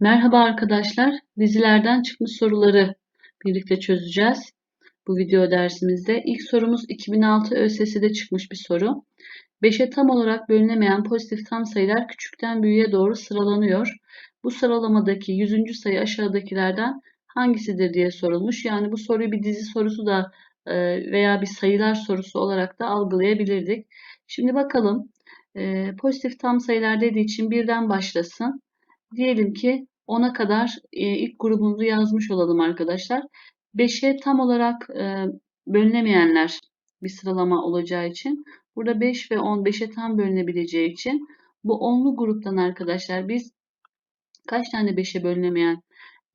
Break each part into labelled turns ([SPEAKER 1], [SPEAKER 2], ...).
[SPEAKER 1] Merhaba arkadaşlar. Dizilerden çıkmış soruları birlikte çözeceğiz. Bu video dersimizde ilk sorumuz 2006 ÖSS'de çıkmış bir soru. 5'e tam olarak bölünemeyen pozitif tam sayılar küçükten büyüğe doğru sıralanıyor. Bu sıralamadaki 100. sayı aşağıdakilerden hangisidir diye sorulmuş. Yani bu soruyu bir dizi sorusu da e, veya bir sayılar sorusu olarak da algılayabilirdik. Şimdi bakalım. E, pozitif tam sayılar dediği için birden başlasın. Diyelim ki 10'a kadar e, ilk grubumuzu yazmış olalım arkadaşlar. 5'e tam olarak e, bölünemeyenler bir sıralama olacağı için burada 5 ve 10 5'e tam bölünebileceği için bu onlu gruptan arkadaşlar biz kaç tane 5'e bölünemeyen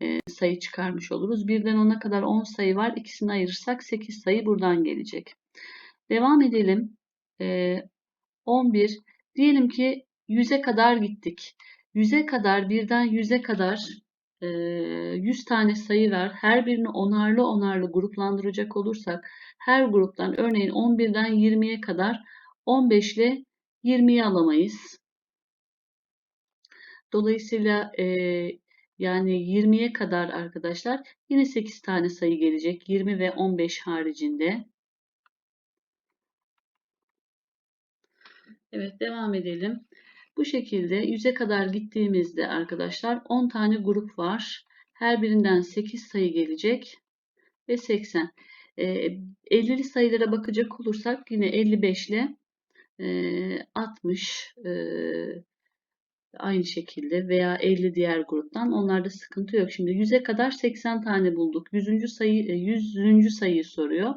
[SPEAKER 1] e, sayı çıkarmış oluruz. Birden 10'a kadar 10 sayı var. İkisini ayırırsak 8 sayı buradan gelecek. Devam edelim. 11. Diyelim ki 100'e kadar gittik. 100'e kadar birden 100'e kadar 100 tane sayı var. Her birini onarlı onarlı gruplandıracak olursak her gruptan örneğin 11'den 20'ye kadar 15 ile 20'yi alamayız. Dolayısıyla e, yani 20'ye kadar arkadaşlar yine 8 tane sayı gelecek. 20 ve 15 haricinde. Evet devam edelim. Bu şekilde 100'e kadar gittiğimizde arkadaşlar 10 tane grup var. Her birinden 8 sayı gelecek ve 80. E, 50'li sayılara bakacak olursak yine 55 ile e, 60 e, aynı şekilde veya 50 diğer gruptan onlarda sıkıntı yok. Şimdi 100'e kadar 80 tane bulduk. 100. sayı 100. sayıyı soruyor.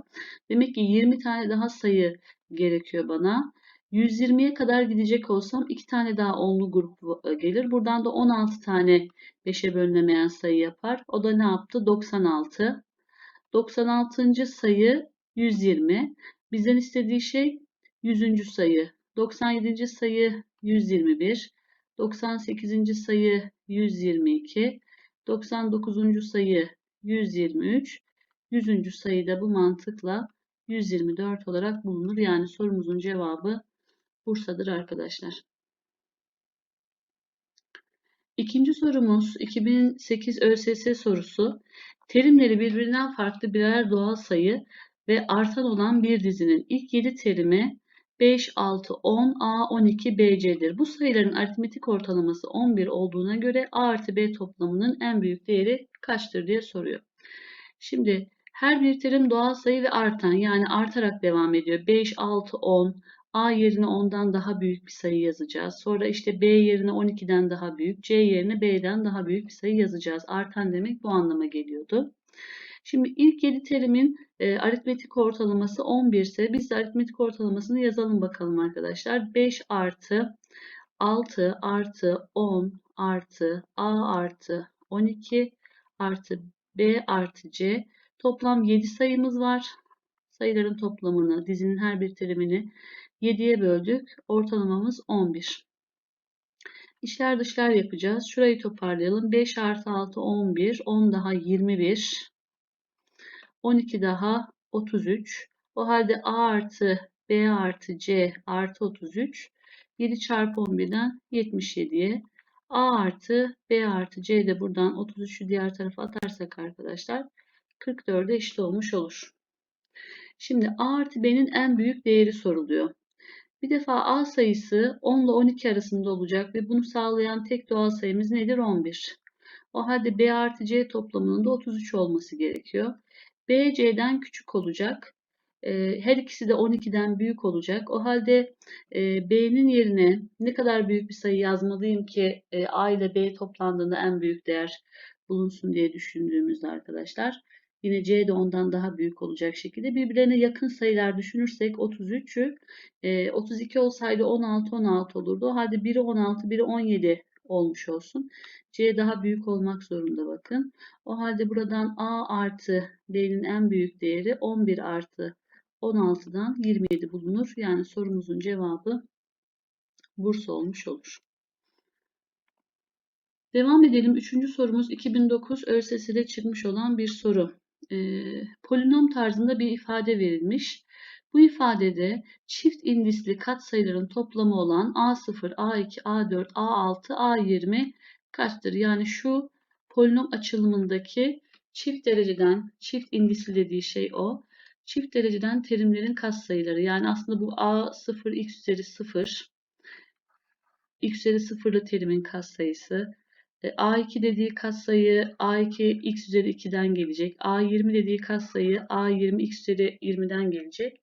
[SPEAKER 1] Demek ki 20 tane daha sayı gerekiyor bana. 120'ye kadar gidecek olsam iki tane daha onlu grup e, gelir. Buradan da 16 tane 5'e bölünemeyen sayı yapar. O da ne yaptı? 96. 96. sayı 120. Bizden istediği şey 100. sayı. 97. sayı 121. 98. sayı 122. 99. sayı 123. 100. sayı da bu mantıkla 124 olarak bulunur. Yani sorumuzun cevabı Bursa'dır arkadaşlar. İkinci sorumuz 2008 ÖSS sorusu. Terimleri birbirinden farklı birer doğal sayı ve artan olan bir dizinin ilk 7 terimi 5, 6, 10, A, 12, BC'dir. Bu sayıların aritmetik ortalaması 11 olduğuna göre A artı B toplamının en büyük değeri kaçtır diye soruyor. Şimdi her bir terim doğal sayı ve artan yani artarak devam ediyor. 5, 6, 10, A yerine 10'dan daha büyük bir sayı yazacağız. Sonra işte B yerine 12'den daha büyük, C yerine B'den daha büyük bir sayı yazacağız. Artan demek bu anlama geliyordu. Şimdi ilk 7 terimin e, aritmetik ortalaması 11 ise biz de aritmetik ortalamasını yazalım bakalım arkadaşlar. 5 artı 6 artı 10 artı A artı 12 artı B artı C toplam 7 sayımız var. Sayıların toplamını, dizinin her bir terimini 7'ye böldük. Ortalamamız 11. İşler dışlar yapacağız. Şurayı toparlayalım. 5 artı 6 11. 10 daha 21. 12 daha 33. O halde A artı B artı C artı 33. 7 çarpı 11'den 77'ye. A artı B artı C de buradan 33'ü diğer tarafa atarsak arkadaşlar 44'e eşit olmuş olur. Şimdi A artı B'nin en büyük değeri soruluyor. Bir defa A sayısı 10 ile 12 arasında olacak ve bunu sağlayan tek doğal sayımız nedir? 11. O halde B artı C toplamının da 33 olması gerekiyor. B C'den küçük olacak. Ee, her ikisi de 12'den büyük olacak. O halde e, B'nin yerine ne kadar büyük bir sayı yazmalıyım ki e, A ile B toplandığında en büyük değer bulunsun diye düşündüğümüzde arkadaşlar. Yine C de ondan daha büyük olacak şekilde birbirlerine yakın sayılar düşünürsek 33'ü e, 32 olsaydı 16 16 olurdu. O halde biri 16 biri 17 olmuş olsun. C daha büyük olmak zorunda bakın. O halde buradan A artı B'nin en büyük değeri 11 artı 16'dan 27 bulunur. Yani sorumuzun cevabı Bursa olmuş olur. Devam edelim. Üçüncü sorumuz 2009 ÖSS'de çıkmış olan bir soru e, polinom tarzında bir ifade verilmiş. Bu ifadede çift indisli katsayıların toplamı olan A0, A2, A4, A6, A20 kaçtır? Yani şu polinom açılımındaki çift dereceden, çift indisli dediği şey o. Çift dereceden terimlerin katsayıları. Yani aslında bu A0 x üzeri 0 x üzeri 0'lı terimin katsayısı. E, A2 dediği katsayı A2 x üzeri 2'den gelecek. A20 dediği katsayı A20 x üzeri 20'den gelecek.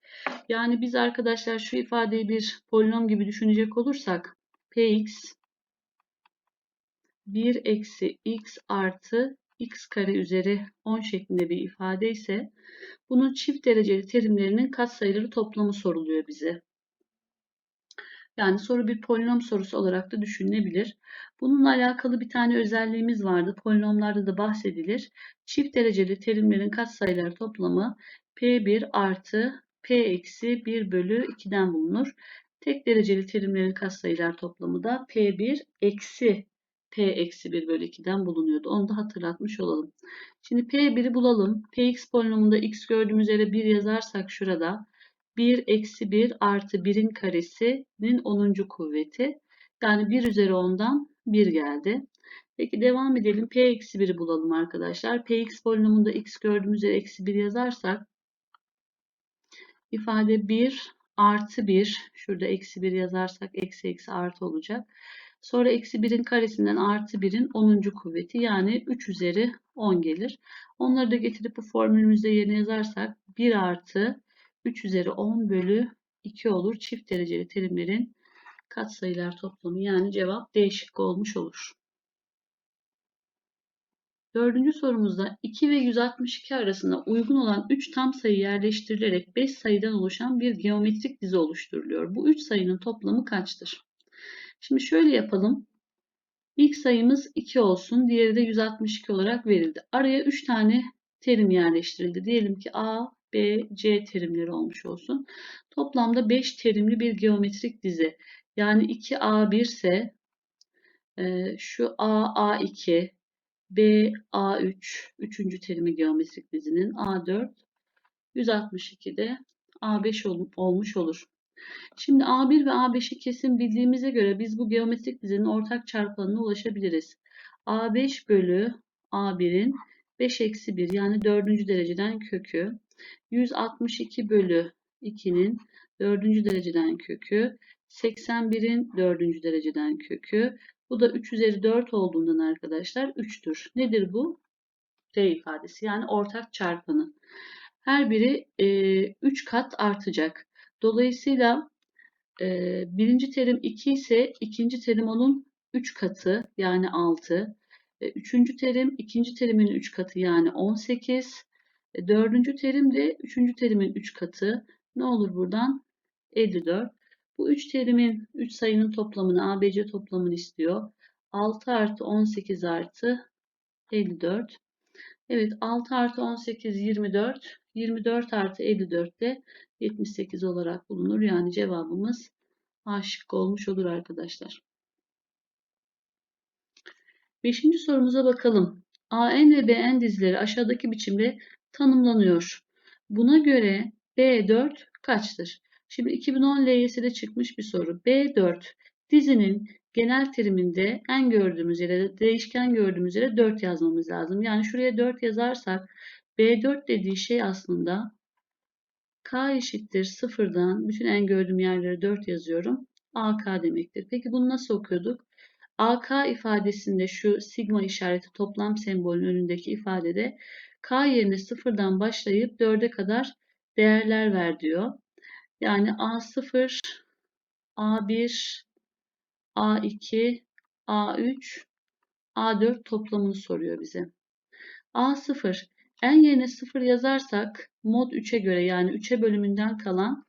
[SPEAKER 1] Yani biz arkadaşlar şu ifadeyi bir polinom gibi düşünecek olursak Px 1 eksi x artı x kare üzeri 10 şeklinde bir ifade ise bunun çift dereceli terimlerinin katsayıları toplamı soruluyor bize. Yani soru bir polinom sorusu olarak da düşünülebilir. Bununla alakalı bir tane özelliğimiz vardı. Polinomlarda da bahsedilir. Çift dereceli terimlerin katsayıları toplamı P1 artı P eksi 1 bölü 2'den bulunur. Tek dereceli terimlerin katsayılar toplamı da P1 eksi P eksi 1 bölü 2'den bulunuyordu. Onu da hatırlatmış olalım. Şimdi P1'i bulalım. Px polinomunda x gördüğümüz yere 1 yazarsak şurada 1 eksi 1 artı 1'in karesinin 10. kuvveti. Yani 1 üzeri 10'dan 1 geldi. Peki devam edelim. P eksi 1'i bulalım arkadaşlar. Px polinomunda x gördüğümüz yere eksi 1 yazarsak ifade 1 artı 1 şurada eksi 1 yazarsak eksi eksi artı olacak. Sonra eksi 1'in karesinden artı 1'in 10. kuvveti yani 3 üzeri 10 gelir. Onları da getirip bu formülümüzde yerine yazarsak 1 artı 3 üzeri 10 bölü 2 olur. Çift dereceli terimlerin katsayılar toplamı yani cevap değişik olmuş olur. Dördüncü sorumuzda 2 ve 162 arasında uygun olan 3 tam sayı yerleştirilerek 5 sayıdan oluşan bir geometrik dizi oluşturuluyor. Bu 3 sayının toplamı kaçtır? Şimdi şöyle yapalım. İlk sayımız 2 olsun. Diğeri de 162 olarak verildi. Araya 3 tane terim yerleştirildi. Diyelim ki A, B, C terimleri olmuş olsun. Toplamda 5 terimli bir geometrik dizi. Yani 2A1 ise e, şu A, A2, B, A3, 3. terimi geometrik dizinin A4, 162'de A5 olmuş olur. Şimdi A1 ve A5'i kesin bildiğimize göre biz bu geometrik dizinin ortak çarpanına ulaşabiliriz. A5 bölü A1'in 5 eksi 1 yani 4. dereceden kökü 162 bölü 2'nin 4. dereceden kökü 81'in 4. dereceden kökü bu da 3 üzeri 4 olduğundan arkadaşlar 3'tür. Nedir bu? D ifadesi yani ortak çarpanı. Her biri e, 3 kat artacak. Dolayısıyla e, birinci terim 2 ise ikinci terim onun 3 katı yani 6. E, üçüncü terim ikinci terimin 3 katı yani 18. E, dördüncü terim de üçüncü terimin 3 katı. Ne olur buradan? 54. Bu 3 terimin 3 sayının toplamını ABC toplamını istiyor. 6 artı 18 artı 54. Evet 6 artı 18 24. 24 artı 54 de 78 olarak bulunur. Yani cevabımız A şıkkı olmuş olur arkadaşlar. Beşinci sorumuza bakalım. AN ve BN dizileri aşağıdaki biçimde tanımlanıyor. Buna göre B4 kaçtır? Şimdi 2010 LYS'de çıkmış bir soru. B4 dizinin genel teriminde en gördüğümüz yere değişken gördüğümüz yere 4 yazmamız lazım. Yani şuraya 4 yazarsak B4 dediği şey aslında K eşittir sıfırdan bütün en gördüğüm yerlere 4 yazıyorum. AK demektir. Peki bunu nasıl okuyorduk? AK ifadesinde şu sigma işareti toplam sembolün önündeki ifadede K yerine sıfırdan başlayıp 4'e kadar değerler ver diyor. Yani A0, A1, A2, A3, A4 toplamını soruyor bize. A0 en yerine 0 yazarsak mod 3'e göre yani 3'e bölümünden kalan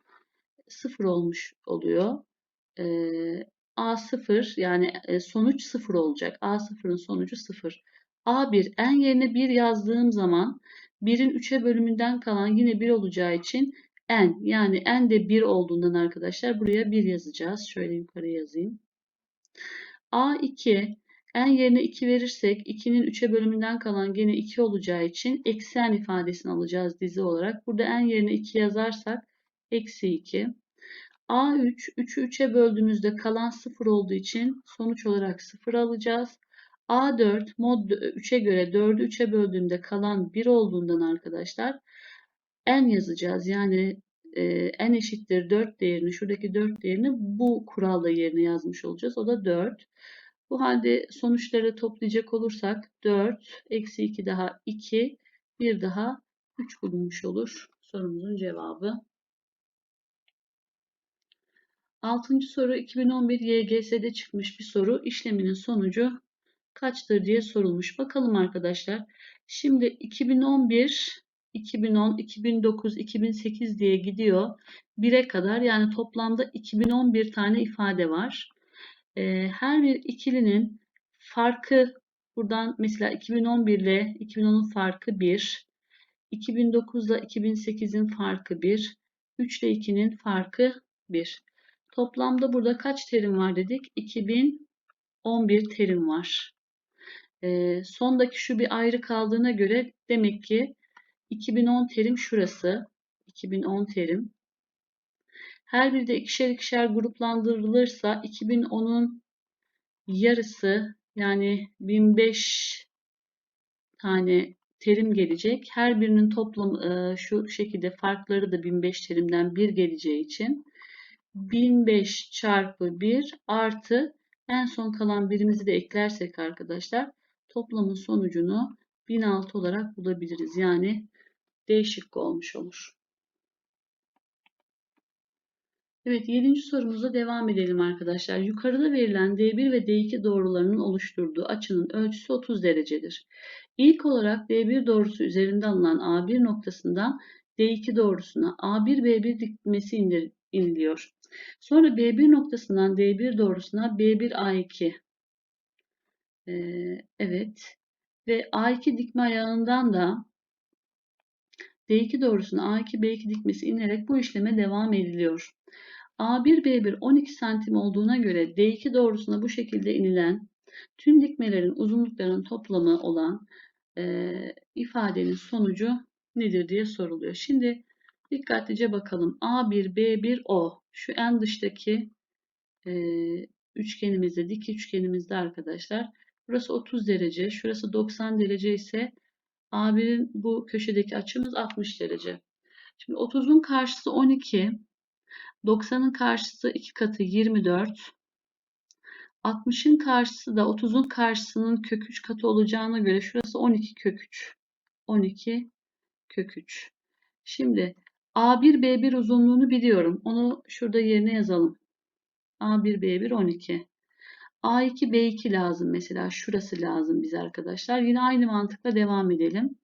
[SPEAKER 1] 0 olmuş oluyor. Ee, A0 yani e, sonuç 0 olacak. A0'ın sonucu 0. A1 en yerine 1 yazdığım zaman 1'in 3'e bölümünden kalan yine 1 olacağı için n yani n de 1 olduğundan arkadaşlar buraya 1 yazacağız. Şöyle yukarı yazayım. A2 n yerine 2 verirsek 2'nin 3'e bölümünden kalan gene 2 olacağı için eksi n ifadesini alacağız dizi olarak. Burada n yerine 2 yazarsak eksi 2. A3 3'ü 3'e böldüğümüzde kalan 0 olduğu için sonuç olarak 0 alacağız. A4 mod 3'e göre 4'ü 3'e böldüğümde kalan 1 olduğundan arkadaşlar n yazacağız. Yani e, n eşittir 4 değerini, şuradaki 4 değerini bu kuralla yerine yazmış olacağız. O da 4. Bu halde sonuçları toplayacak olursak 4 eksi 2 daha 2 bir daha 3 bulunmuş olur sorumuzun cevabı. Altıncı soru 2011 YGS'de çıkmış bir soru. İşleminin sonucu kaçtır diye sorulmuş. Bakalım arkadaşlar. Şimdi 2011, 2010, 2009, 2008 diye gidiyor. 1'e kadar yani toplamda 2011 tane ifade var. Ee, her bir ikilinin farkı buradan mesela 2011 ile 2010'un farkı 1. 2009 ile 2008'in farkı 1. 3 ile 2'nin farkı 1. Toplamda burada kaç terim var dedik? 2011 terim var. E, sondaki şu bir ayrı kaldığına göre demek ki 2010 terim şurası. 2010 terim. Her biri de ikişer ikişer gruplandırılırsa 2010'un yarısı yani 1005 tane terim gelecek. Her birinin toplamı şu şekilde farkları da 1005 terimden 1 geleceği için 1005 çarpı 1 artı en son kalan birimizi de eklersek arkadaşlar toplamın sonucunu 1006 olarak bulabiliriz. Yani D şıkkı olmuş olur. Evet 7. sorumuza devam edelim arkadaşlar. Yukarıda verilen D1 ve D2 doğrularının oluşturduğu açının ölçüsü 30 derecedir. İlk olarak D1 doğrusu üzerinde alınan A1 noktasından D2 doğrusuna A1-B1 dikmesi iniliyor. Sonra B1 noktasından D1 doğrusuna B1A2 ee, evet ve A2 dikme ayağından da D2 doğrusuna A2 B2 dikmesi inerek bu işleme devam ediliyor. A1 B1 12 santim olduğuna göre D2 doğrusuna bu şekilde inilen tüm dikmelerin uzunluklarının toplamı olan e, ifadenin sonucu nedir diye soruluyor. Şimdi dikkatlice bakalım. A1 B1 O şu en dıştaki e, üçgenimizde, dik üçgenimizde arkadaşlar. Burası 30 derece, şurası 90 derece ise A1'in bu köşedeki açımız 60 derece. Şimdi 30'un karşısı 12, 90'ın karşısı 2 katı 24, 60'ın karşısı da 30'un karşısının kök 3 katı olacağına göre şurası 12 kök 3. 12 kök 3. Şimdi A1 B1 uzunluğunu biliyorum. Onu şurada yerine yazalım. A1 B1 12. A2 B2 lazım mesela. Şurası lazım bize arkadaşlar. Yine aynı mantıkla devam edelim.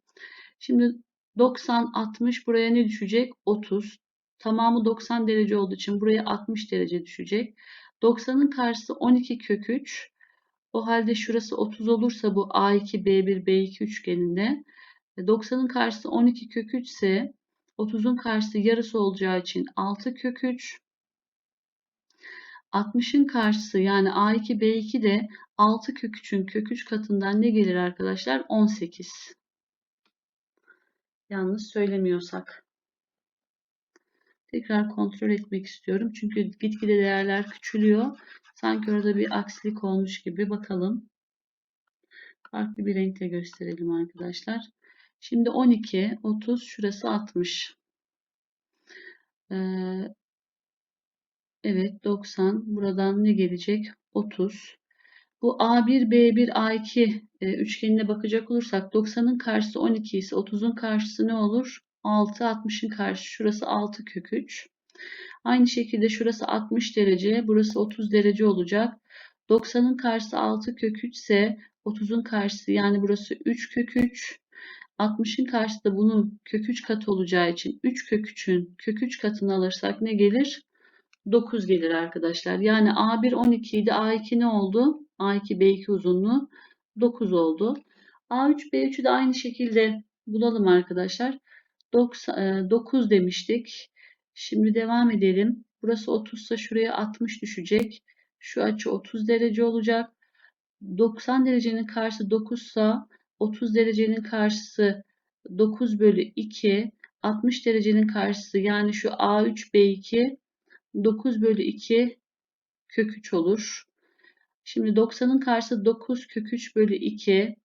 [SPEAKER 1] Şimdi 90 60 buraya ne düşecek? 30. Tamamı 90 derece olduğu için buraya 60 derece düşecek. 90'ın karşısı 12 kök 3. O halde şurası 30 olursa bu A2 B1 B2 üçgeninde 90'ın karşısı 12 kök 3 ise 30'un karşısı yarısı olacağı için 6 kök 3. 60'ın karşısı yani A2 B2 de 6 kök 3'ün kök 3 katından ne gelir arkadaşlar? 18. Yalnız söylemiyorsak. Tekrar kontrol etmek istiyorum. Çünkü gitgide değerler küçülüyor. Sanki orada bir aksilik olmuş gibi. Bakalım. Farklı bir renkle gösterelim arkadaşlar. Şimdi 12, 30, şurası 60. Ee, evet 90. Buradan ne gelecek? 30. Bu A1, B1, A2 e, üçgenine bakacak olursak 90'ın karşısı 12 ise 30'un karşısı ne olur? 6, 60'ın karşısı şurası 6 kök 3. Aynı şekilde şurası 60 derece, burası 30 derece olacak. 90'ın karşısı 6 kök 3 ise 30'un karşısı yani burası 3 kök 3. 60'ın karşısında bunun kök 3 katı olacağı için 3 kök 3'ün kök 3 katını alırsak ne gelir? 9 gelir arkadaşlar. Yani A1 12 idi. A2 ne oldu? A2 B2 uzunluğu 9 oldu. A3 B3'ü de aynı şekilde bulalım arkadaşlar. 9 demiştik. Şimdi devam edelim. Burası 30 ise şuraya 60 düşecek. Şu açı 30 derece olacak. 90 derecenin karşısı 9 ise 30 derecenin karşısı 9 bölü 2. 60 derecenin karşısı yani şu A3 B2 9 bölü 2 kök 3 olur. Şimdi 90'ın karşısı 9 kök 3 bölü 2.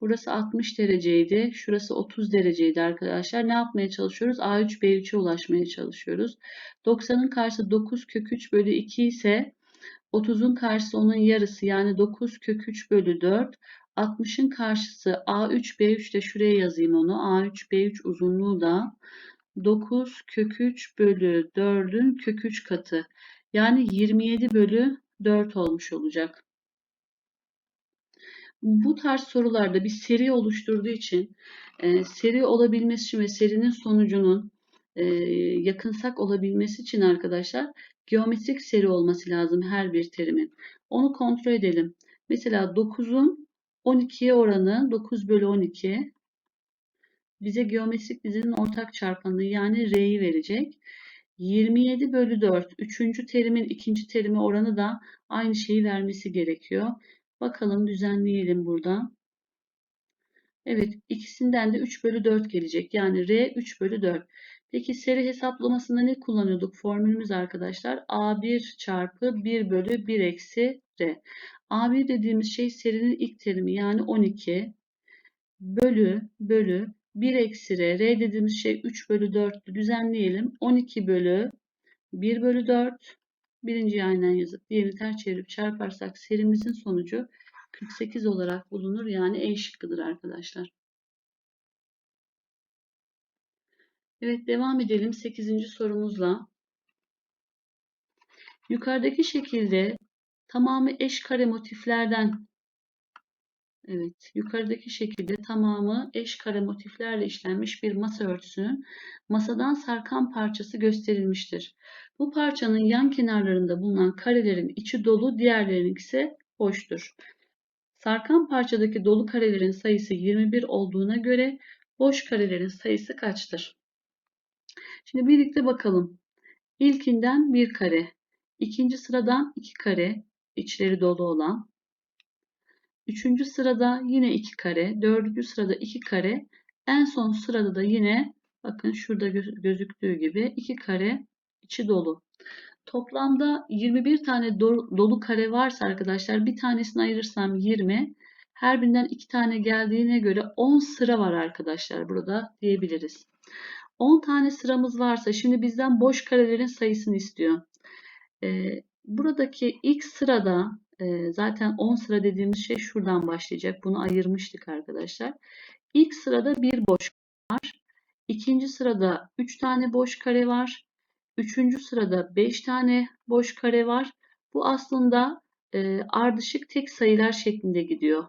[SPEAKER 1] Burası 60 dereceydi. Şurası 30 dereceydi arkadaşlar. Ne yapmaya çalışıyoruz? A3 B3'e ulaşmaya çalışıyoruz. 90'ın karşısı 9 kök 3 bölü 2 ise 30'un karşısı onun yarısı yani 9 kök 3 bölü 4. 60'ın karşısı A3 B3 de şuraya yazayım onu. A3 B3 uzunluğu da 9 kök 3 bölü 4'ün kök 3 katı. Yani 27 bölü 4 olmuş olacak. Bu tarz sorularda bir seri oluşturduğu için e, seri olabilmesi için ve serinin sonucunun e, yakınsak olabilmesi için arkadaşlar geometrik seri olması lazım her bir terimin. Onu kontrol edelim. Mesela 9'un 12'ye oranı 9 bölü 12 bize geometrik dizinin ortak çarpanı yani R'yi verecek. 27 bölü 4 üçüncü terimin ikinci terime oranı da aynı şeyi vermesi gerekiyor. Bakalım düzenleyelim burada. Evet ikisinden de 3 bölü 4 gelecek. Yani R 3 bölü 4. Peki seri hesaplamasında ne kullanıyorduk? Formülümüz arkadaşlar A1 çarpı 1 bölü 1 eksi R. A1 dediğimiz şey serinin ilk terimi yani 12 bölü bölü 1 eksi R. R dediğimiz şey 3 bölü 4 düzenleyelim. 12 bölü 1 bölü 4 Birinciyi aynen yazıp diğerini ters çevirip çarparsak serimizin sonucu 48 olarak bulunur. Yani E şıkkıdır arkadaşlar. Evet devam edelim 8. sorumuzla. Yukarıdaki şekilde tamamı eş kare motiflerden Evet, yukarıdaki şekilde tamamı eş kare motiflerle işlenmiş bir masa örtüsünün masadan sarkan parçası gösterilmiştir. Bu parçanın yan kenarlarında bulunan karelerin içi dolu, diğerlerinin ise boştur. Sarkan parçadaki dolu karelerin sayısı 21 olduğuna göre boş karelerin sayısı kaçtır? Şimdi birlikte bakalım. İlkinden bir kare, ikinci sıradan iki kare, içleri dolu olan, Üçüncü sırada yine iki kare. Dördüncü sırada iki kare. En son sırada da yine bakın şurada gözüktüğü gibi iki kare içi dolu. Toplamda 21 tane dolu kare varsa arkadaşlar bir tanesini ayırırsam 20. Her birinden iki tane geldiğine göre 10 sıra var arkadaşlar burada diyebiliriz. 10 tane sıramız varsa şimdi bizden boş karelerin sayısını istiyor. Ee, buradaki ilk sırada zaten 10 sıra dediğimiz şey şuradan başlayacak. Bunu ayırmıştık arkadaşlar. İlk sırada bir boş var. İkinci sırada 3 tane boş kare var. Üçüncü sırada 5 tane boş kare var. Bu aslında e, ardışık tek sayılar şeklinde gidiyor.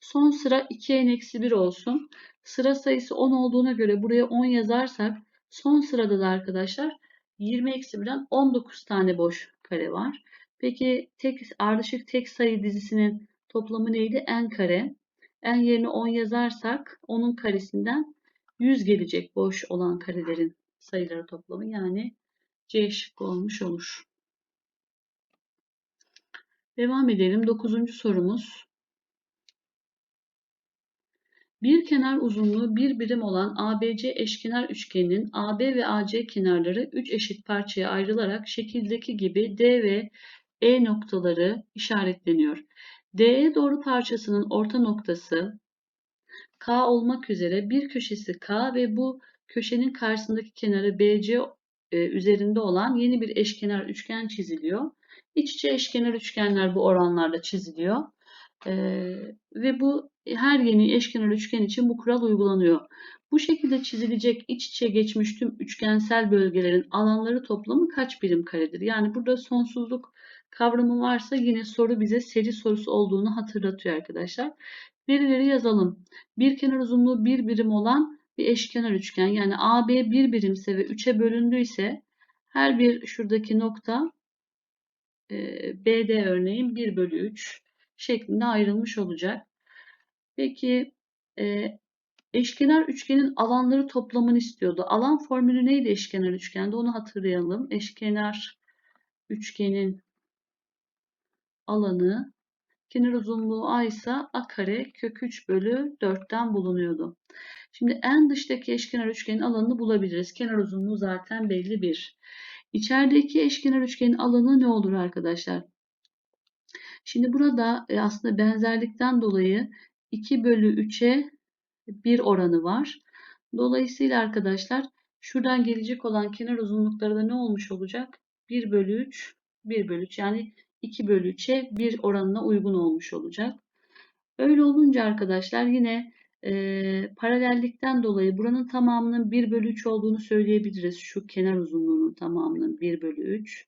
[SPEAKER 1] Son sıra 2n-1 olsun. Sıra sayısı 10 olduğuna göre buraya 10 yazarsak son sırada da arkadaşlar 20-1'den 19 tane boş kare var. Peki tek ardışık tek sayı dizisinin toplamı neydi? n kare. n yerine 10 yazarsak onun karesinden 100 gelecek boş olan karelerin sayıları toplamı. Yani C şıkkı olmuş olur. Devam edelim. Dokuzuncu sorumuz. Bir kenar uzunluğu bir birim olan ABC eşkenar üçgeninin AB ve AC kenarları 3 eşit parçaya ayrılarak şekildeki gibi D ve e noktaları işaretleniyor. DE doğru parçasının orta noktası K olmak üzere bir köşesi K ve bu köşenin karşısındaki kenarı BC e, üzerinde olan yeni bir eşkenar üçgen çiziliyor. İç içe eşkenar üçgenler bu oranlarla çiziliyor. Ee, ve bu her yeni eşkenar üçgen için bu kural uygulanıyor. Bu şekilde çizilecek iç içe geçmiş tüm üçgensel bölgelerin alanları toplamı kaç birim karedir? Yani burada sonsuzluk kavramı varsa yine soru bize seri sorusu olduğunu hatırlatıyor arkadaşlar. Verileri yazalım. Bir kenar uzunluğu bir birim olan bir eşkenar üçgen yani AB bir birimse ve 3'e bölündüyse her bir şuradaki nokta e, BD örneğin 1 bölü 3 şeklinde ayrılmış olacak. Peki e, eşkenar üçgenin alanları toplamını istiyordu. Alan formülü neydi eşkenar üçgende onu hatırlayalım. Eşkenar üçgenin alanı kenar uzunluğu a ise a kare kök 3 bölü 4'ten bulunuyordu. Şimdi en dıştaki eşkenar üçgenin alanını bulabiliriz. Kenar uzunluğu zaten belli bir. İçerideki eşkenar üçgenin alanı ne olur arkadaşlar? Şimdi burada e, aslında benzerlikten dolayı 2 bölü 3'e 1 oranı var. Dolayısıyla arkadaşlar şuradan gelecek olan kenar uzunlukları da ne olmuş olacak? 1 bölü 3, 1 bölü 3 yani 2 bölü 3'e 1 oranına uygun olmuş olacak. Öyle olunca arkadaşlar yine e, paralellikten dolayı buranın tamamının 1 bölü 3 olduğunu söyleyebiliriz. Şu kenar uzunluğunun tamamının 1 bölü 3.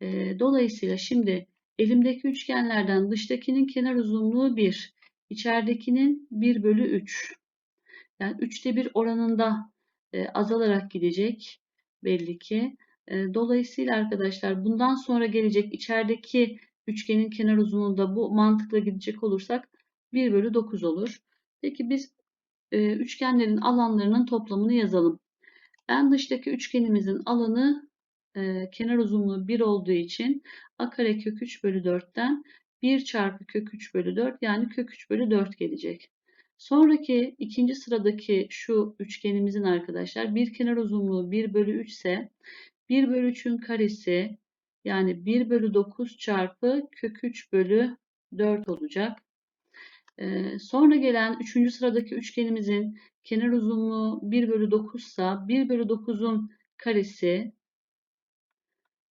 [SPEAKER 1] E, dolayısıyla şimdi elimdeki üçgenlerden dıştakinin kenar uzunluğu 1, içeridekinin 1 bölü 3. Yani 3'te 1 oranında e, azalarak gidecek belli ki. Dolayısıyla arkadaşlar bundan sonra gelecek içerideki üçgenin kenar uzunluğu da bu mantıkla gidecek olursak 1 bölü 9 olur. Peki biz üçgenlerin alanlarının toplamını yazalım. En dıştaki üçgenimizin alanı kenar uzunluğu 1 olduğu için a kare kök 3 bölü 4'ten 1 çarpı kök 3 bölü 4 yani kök 3 bölü 4 gelecek. Sonraki ikinci sıradaki şu üçgenimizin arkadaşlar bir kenar uzunluğu 1 bölü 3 ise 1 bölü 3'ün karesi yani 1 bölü 9 çarpı kök 3 bölü 4 olacak. Ee, sonra gelen 3. sıradaki üçgenimizin kenar uzunluğu 1 bölü 9 ise 1 bölü 9'un karesi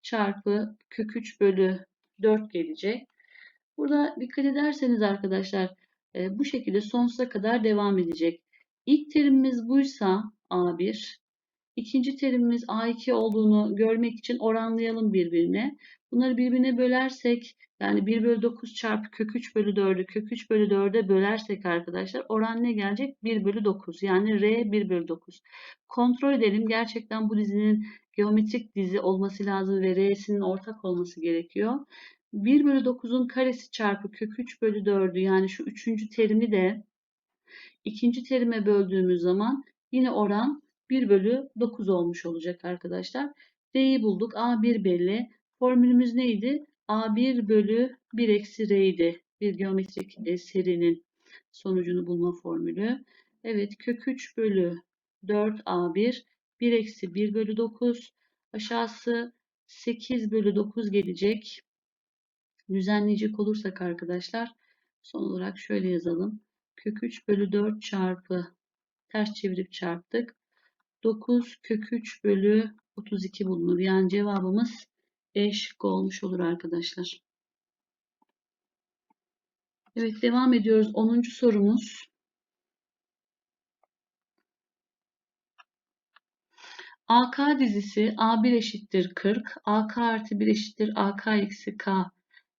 [SPEAKER 1] çarpı kök 3 bölü 4 gelecek. Burada dikkat ederseniz arkadaşlar e, bu şekilde sonsuza kadar devam edecek. İlk terimimiz buysa A1, ikinci terimimiz A2 olduğunu görmek için oranlayalım birbirine. Bunları birbirine bölersek yani 1 bölü 9 çarpı kök 3 bölü 4'ü kök 3 bölü 4'e bölersek arkadaşlar oran ne gelecek? 1 bölü 9 yani R 1 bölü 9. Kontrol edelim gerçekten bu dizinin geometrik dizi olması lazım ve R'sinin ortak olması gerekiyor. 1 bölü 9'un karesi çarpı kök 3 bölü 4'ü yani şu üçüncü terimi de ikinci terime böldüğümüz zaman yine oran 1 bölü 9 olmuş olacak arkadaşlar. D'yi bulduk. A1 belli. Formülümüz neydi? A1 bölü 1 eksi R idi. Bir geometrik e, serinin sonucunu bulma formülü. Evet kök 3 bölü 4 A1 1 eksi 1 bölü 9 aşağısı 8 bölü 9 gelecek. Düzenleyecek olursak arkadaşlar son olarak şöyle yazalım. Kök 3 bölü 4 çarpı ters çevirip çarptık. 9 kök 3 bölü 32 bulunur. Yani cevabımız E şıkkı olmuş olur arkadaşlar. Evet devam ediyoruz. 10. sorumuz. AK dizisi A1 eşittir 40, AK artı 1 eşittir AK eksi K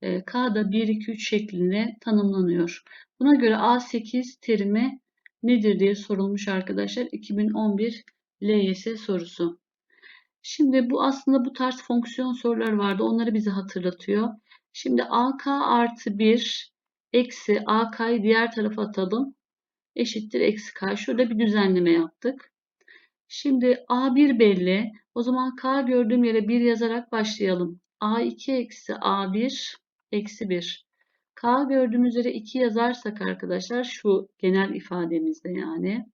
[SPEAKER 1] e, K'da 1, 2, 3 şeklinde tanımlanıyor. Buna göre A8 terimi nedir diye sorulmuş arkadaşlar. 2011 LYS sorusu. Şimdi bu aslında bu tarz fonksiyon sorular vardı. Onları bize hatırlatıyor. Şimdi AK artı 1 eksi AK'yı diğer tarafa atalım. Eşittir eksi K. Şurada bir düzenleme yaptık. Şimdi A1 belli. O zaman K gördüğüm yere 1 yazarak başlayalım. A2 eksi A1 eksi 1. K gördüğümüz üzere 2 yazarsak arkadaşlar şu genel ifademizde yani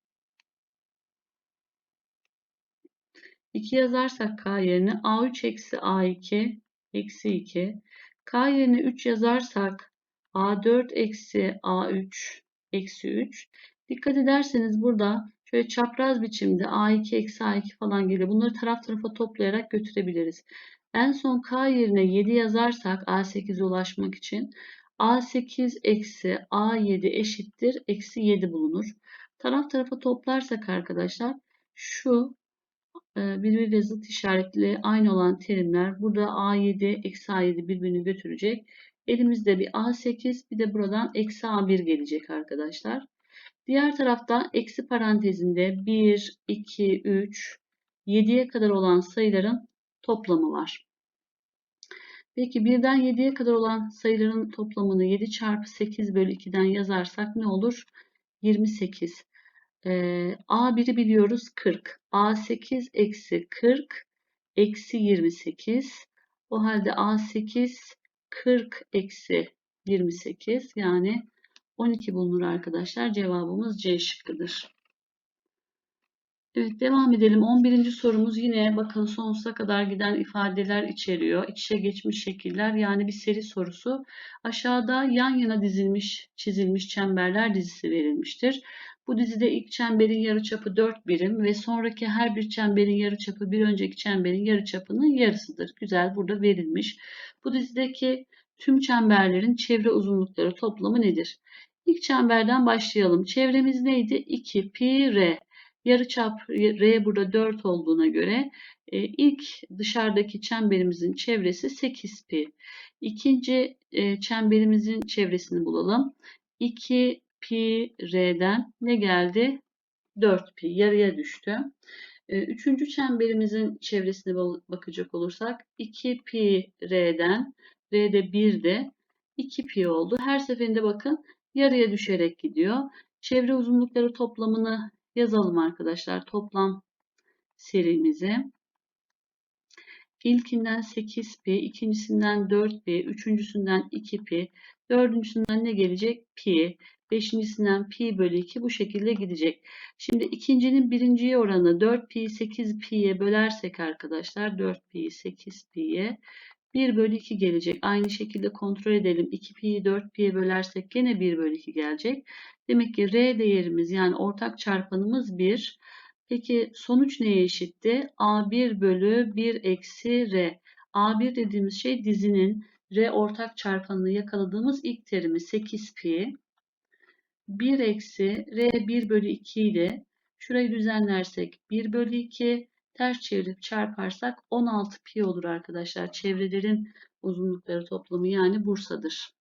[SPEAKER 1] 2 yazarsak K yerine A3 eksi A2 eksi 2. K yerine 3 yazarsak A4 eksi A3 eksi 3. Dikkat ederseniz burada şöyle çapraz biçimde A2 eksi A2 falan geliyor. Bunları taraf tarafa toplayarak götürebiliriz. En son K yerine 7 yazarsak A8'e ulaşmak için A8 eksi A7 eşittir. Eksi 7 bulunur. Taraf tarafa toplarsak arkadaşlar şu birbiriyle zıt işaretli aynı olan terimler burada A7 eksi A7 birbirini götürecek. Elimizde bir A8 bir de buradan eksi A1 gelecek arkadaşlar. Diğer tarafta eksi parantezinde 1, 2, 3, 7'ye kadar olan sayıların toplamı var. Peki 1'den 7'ye kadar olan sayıların toplamını 7 çarpı 8 bölü 2'den yazarsak ne olur? 28. Ee, A1'i biliyoruz 40. A8 eksi 40 eksi 28. O halde A8 40 eksi 28 yani 12 bulunur arkadaşlar. Cevabımız C şıkkıdır. Evet devam edelim. 11. sorumuz yine bakın sonsuza kadar giden ifadeler içeriyor. İç içe geçmiş şekiller yani bir seri sorusu. Aşağıda yan yana dizilmiş, çizilmiş çemberler dizisi verilmiştir. Bu dizide ilk çemberin yarıçapı 4 birim ve sonraki her bir çemberin yarıçapı bir önceki çemberin yarıçapının yarısıdır. Güzel burada verilmiş. Bu dizideki tüm çemberlerin çevre uzunlukları toplamı nedir? İlk çemberden başlayalım. Çevremiz neydi? 2 pi r. Yarıçap r burada 4 olduğuna göre e, ilk dışarıdaki çemberimizin çevresi 8 pi. İkinci e, çemberimizin çevresini bulalım. 2 pi r'den ne geldi? 4 pi yarıya düştü. E, Üçüncü çemberimizin çevresine bakacak olursak 2 pi r'den r'de 1 de 2 pi oldu. Her seferinde bakın yarıya düşerek gidiyor. Çevre uzunlukları toplamını yazalım arkadaşlar. Toplam serimizi. İlkinden 8 pi, ikincisinden 4 pi, üçüncüsünden 2 pi, dördüncüsünden ne gelecek? Pi, beşincisinden pi bölü 2 bu şekilde gidecek. Şimdi ikincinin birinciye oranı 4 pi 8 pi'ye bölersek arkadaşlar 4 pi 8 pi'ye 1 bölü 2 gelecek. Aynı şekilde kontrol edelim. 2 pi'yi 4 pi'ye bölersek gene 1 bölü 2 gelecek. Demek ki R değerimiz yani ortak çarpanımız 1. Peki sonuç neye eşitti? A1 bölü 1 eksi R. A1 dediğimiz şey dizinin R ortak çarpanını yakaladığımız ilk terimi 8 pi. 1 eksi R 1 bölü 2 ile şurayı düzenlersek 1 bölü 2 ters çevirip çarparsak 16 pi olur arkadaşlar. Çevrelerin uzunlukları toplamı yani Bursa'dır.